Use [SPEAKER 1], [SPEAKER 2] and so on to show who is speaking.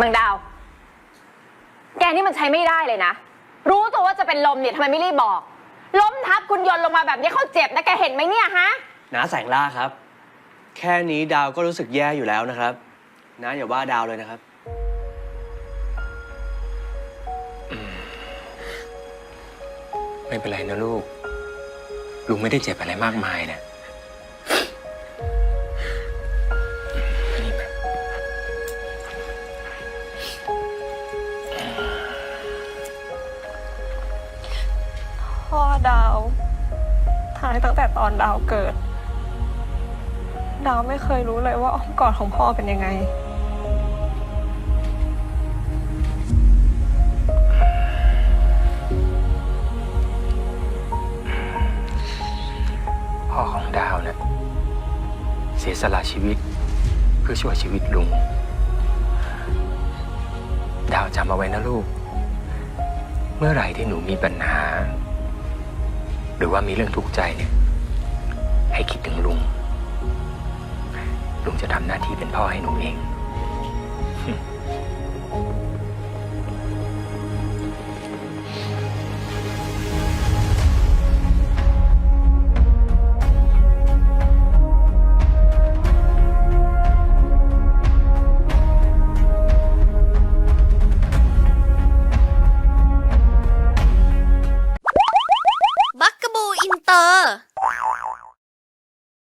[SPEAKER 1] มังดาว แกนี่มันใช้ไม่ได้เลยนะ รู้ตัวว่าจะเป็นลมเนี่ยทำไมไม่รีบบอก ล้มทับคุณยนต์ลงมาแบบนี้เขาเจ็บนะแกเห็นไหมเนี่ยฮะ
[SPEAKER 2] น้าแสงล่าครับ แค่นี้ดาวก็รู้สึกแย่อยู่แล้วนะครับน้าอย่าว่าดาวเลยนะครับ
[SPEAKER 3] ไม่เป็นไรนะลูก ลุงไม่ได้เจ็บอะไรมากมายนะ
[SPEAKER 4] พ่อดาวทายตั้งแต่ตอนดาวเกิด ดาวไม่เคยรู้เลยว่าอ้อมกอดของพ่อเป็นยังไง
[SPEAKER 3] พ่อของดาวเนะเสียสละชีวิตเพื่อช่วยชีวิตลุง ดาวจำเอาไว้นะลูก เมื่อไหร่ที่หนูมีปัญหา หรือว่ามีเรื่องทุกข์ใจเนี่ยให้คิดถึงลุง ลุงจะทำหน้าที่เป็นพ่อให้หนูเอง